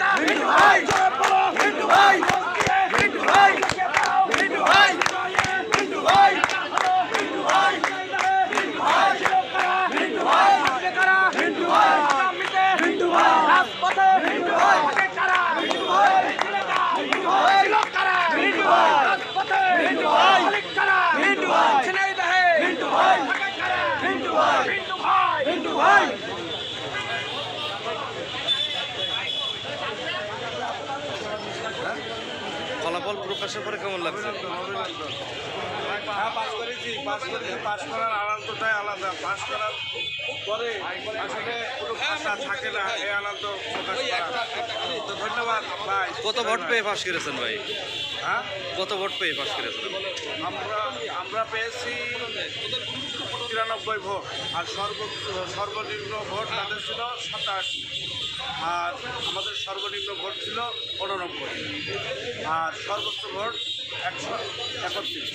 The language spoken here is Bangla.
Hey, hey, hey, আসার পরে কেমন লাগছে? হ্যাঁ পাস করেছি পাস করেছি পাস করার আনন্দটাই আলাদা। পাস করার পরে আসলে কোনো ভাষা থাকে না এই আনন্দ প্রকাশ করা। তো ধন্যবাদ ভাই। কত ভোট পেয়ে পাশ করেছেন ভাই? হ্যাঁ? কত ভোট পেয়ে পাশ করেছেন? আমরা আমরা পেয়েছি তিরানব্বই ভোট আর সর্ব সর্বনিম্ন ভোট তাদের ছিল সাতাশ আর আমাদের সর্বনিম্ন ভোট ছিল উননব্বই। আর সর্বোচ্চ ভোট একশো একত্রিশ।